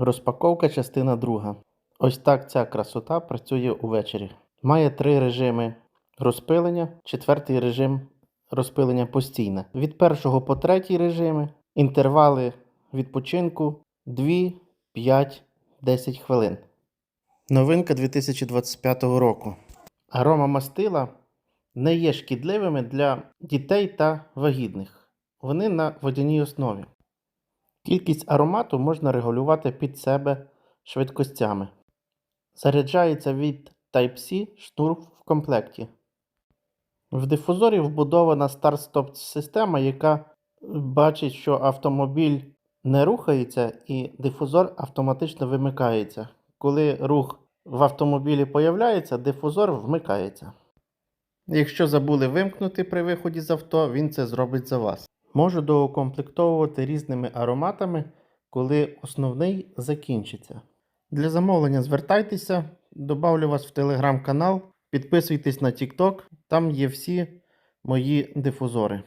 Розпаковка частина друга. Ось так ця красота працює увечері. Має три режими розпилення, четвертий режим розпилення постійне. Від першого по третій режими інтервали відпочинку 2, 5, 10 хвилин. Новинка 2025 року. Арома мастила не є шкідливими для дітей та вагітних. Вони на водяній основі. Кількість аромату можна регулювати під себе швидкостями. Заряджається від Type-C шнур в комплекті. В дифузорі вбудована старт-стоп система, яка бачить, що автомобіль не рухається і дифузор автоматично вимикається. Коли рух в автомобілі появляється, дифузор вмикається. Якщо забули вимкнути при виході з авто, він це зробить за вас. Можу доукомплектовувати різними ароматами, коли основний закінчиться. Для замовлення звертайтеся, добавлю вас в телеграм-канал, підписуйтесь на TikTok, там є всі мої дифузори.